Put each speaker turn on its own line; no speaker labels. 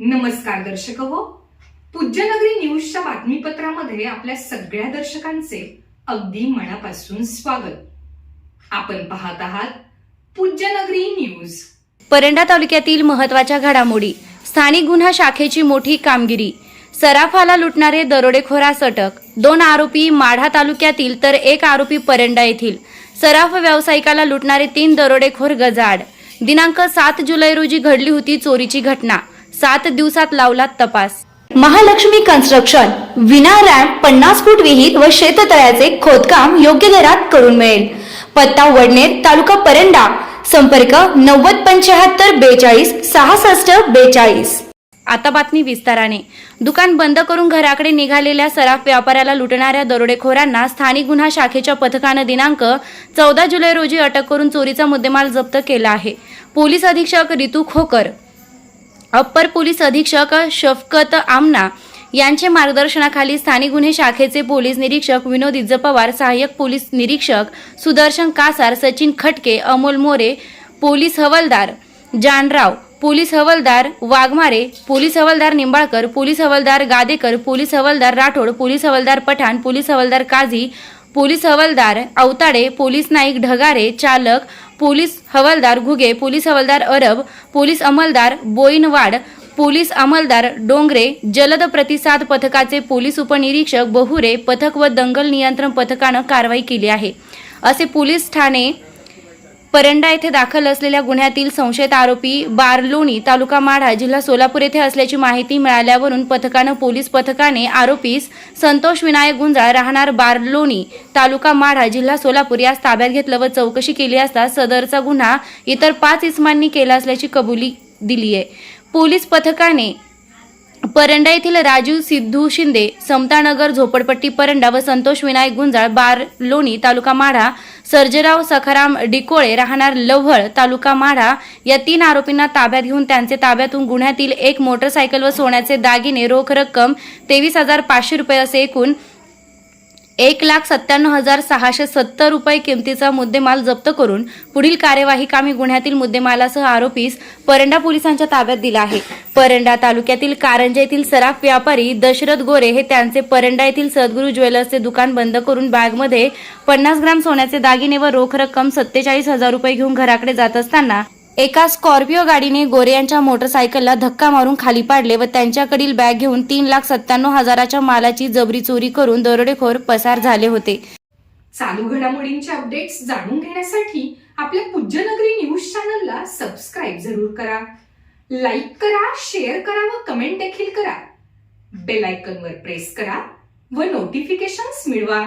नमस्कार दर्शक हो. पूज्यनगरी न्यूजच्या बातमीपत्रामध्ये आपल्या सगळ्या दर्शकांचे अगदी मनापासून स्वागत. आपण पाहत आहात पूज्यनगरी न्यूज.
परंडा तालुक्यातील महत्त्वाच्या घडामोडी स्थानिक गुन्हा शाखेची मोठी कामगिरी सराफाला लुटणारे दरोडेखोरास अटक दोन आरोपी माढा तालुक्यातील तर एक आरोपी परंडा येथील सराफ व्यावसायिकाला लुटणारे तीन दरोडेखोर गजाड दिनांक सात जुलै रोजी घडली होती चोरीची घटना. सात दिवसात लावला तपास. महालक्ष्मी कन्स्ट्रक्शन विना रॅम्प पन्नास फूट विहीर व शेततळ्याचे खोदकाम योग्य दरात करून मिळेल. पत्ता वडनेर तालुका परंडा. संपर्क नव्वद पंच्याहत्तर बेचाळीस सहासष्ट बेचाळीस. आता बातमी विस्ताराने. दुकान बंद करून घराकडे निघालेल्या सराफ व्यापाऱ्याला लुटणाऱ्या दरोडेखोरांना स्थानिक गुन्हा शाखेच्या पथकानं दिनांक चौदा जुलै रोजी अटक करून चोरीचा मुद्देमाल जप्त केला आहे. पोलीस अधीक्षक रितू खोकर अप्पर पोलीस अधीक्षक शफकत आमना यांचे मार्गदर्शनाखाली स्थानिक गुन्हे शाखेचे पोलीस निरीक्षक विनोद इज्ज पवार सहाय्यक पोलीस निरीक्षक सुदर्शन कासार सचिन खटके अमोल मोरे पोलीस हवालदार जानराव पोलीस हवालदार वाघमारे पोलीस हवालदार निंबाळकर पोलीस हवालदार गादेकर पोलीस हवालदार राठोड पोलीस हवालदार पठाण पोलीस हवालदार काझी पोलीस हवालदार अवताडे पोलीस नाईक ढगारे चालक पोलीस हवालदार घुगे पोलीस हवालदार अरब पोलीस अंमलदार बोईनवाड पोलीस अंमलदार डोंगरे जलद प्रतिसाद पथकाचे पोलीस उपनिरीक्षक बहुरे पथक व दंगल नियंत्रण पथकानं कारवाई केली आहे. असे पोलीस ठाणे परंडा येथे दाखल असलेल्या गुन्ह्यातील संशयित आरोपी बारलोणी तालुका माढा जिल्हा सोलापूर येथे असल्याची माहिती मिळाल्यावरून पथकानं पोलीस पथकाने आरोपीस संतोष विनायक गुंजाळ राहणार बारलोणी तालुका माढा जिल्हा सोलापूर यास ताब्यात घेतलं व चौकशी केली असता सदरचा गुन्हा इतर पाच इसमांनी केला असल्याची कबुली दिली आहे पोलीस पथकाने परंडा येथील राजू सिद्धू शिंदे समतानगर झोपडपट्टी परंडा व संतोष विनायक गुंजाळ बार लोणी तालुका माढा सर्जेराव सखाराम डिकोळे राहणार लव्हळ तालुका माढा या तीन आरोपींना ताब्यात घेऊन त्यांचे ताब्यातून गुन्ह्यातील एक मोटरसायकल व सोन्याचे दागिने रोख रक्कम तेवीस हजार पाचशे रुपये असे एकूण एक लाख सत्त्याण्णव हजार सहाशे सत्तर रुपये किमतीचा मुद्देमाल जप्त करून पुढील कार्यवाही कामी गुन्ह्यातील मुद्देमालासह आरोपीस परंडा पोलिसांच्या ताब्यात दिला आहे. परंडा तालुक्यातील कारंजा येथील सराफ व्यापारी दशरथ गोरे हे त्यांचे परंडा येथील सद्गुरू ज्वेलर्सचे दुकान बंद करून बॅगमध्ये पन्नास ग्राम सोन्याचे दागिने व रोख रक्कम सत्तेचाळीस हजार रुपये घेऊन घराकडे जात असताना एका स्कॉर्पिओ गाडीने गोरे यांच्या मोटरसायकलला धक्का मारून खाली पाडले व त्यांच्याकडील बॅग घेऊन तीन लाख सत्त्याण्णव हजाराच्या मालाची जबरी चोरी करून दरोडेखोर पसार झाले होते.
चालू घडामोडींचे अपडेट्स जाणून घेण्यासाठी आपल्या पूज्यनगरी न्यूज चॅनलला सबस्क्राईब जरूर करा. लाईक करा शेअर करा व कमेंट देखील करा. बेल आयकॉनवर प्रेस करा व नोटिफिकेशन्स मिळवा.